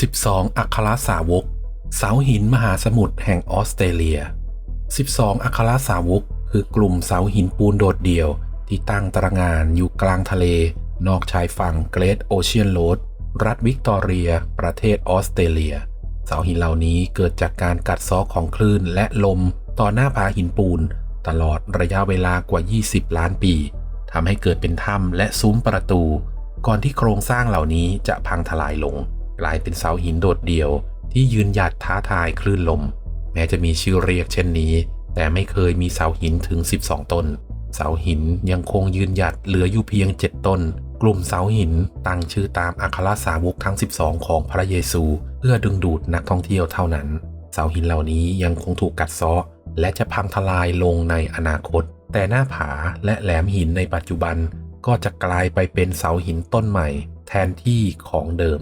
12 อัครสาวก เสาหินมหาสมุทรแห่งออสเตรเลีย 12 อัครสาวก คือกลุ่มเสาหินปูนโดดเดี่ยว ที่ตั้งตระงานอยู่กลางทะเล นอกชายฝั่งเกรทโอเชียนโรดรัฐวิกตอเรีย ประเทศออสเตรเลีย เสาหินเหล่านี้เกิดจากการกัดเซาะของคลื่นและลมต่อหน้าผาหินปูน ตลอดระยะเวลากว่า 20 ล้านปีทำให้เกิดเป็นถ้ำและซุ้มประตู ก่อนที่โครงสร้างเหล่านี้จะพังทลายลง กลายเป็นเสาหินโดดเดี่ยว ที่ยืนหยัดท้าทายคลื่นลม แม้จะมีชื่อเรียกเช่นนี้ แต่ไม่เคยมีเสาหินถึง 12 ต้น เสาหินยังคงยืนหยัดเหลืออยู่เพียง 7 ต้น กลุ่มเสาหินตั้งชื่อตามอัครสาวกทั้ง 12 ของพระเยซู เพื่อดึงดูดนักท่องเที่ยวเท่านั้น เสาหินเหล่านี้ยังคงถูกกัดเซาะและจะพังทลายลงในอนาคต แต่หน้าผาและแหลมหินในปัจจุบันก็จะกลายไปเป็นเสาหินต้นใหม่ แทนที่ของเดิม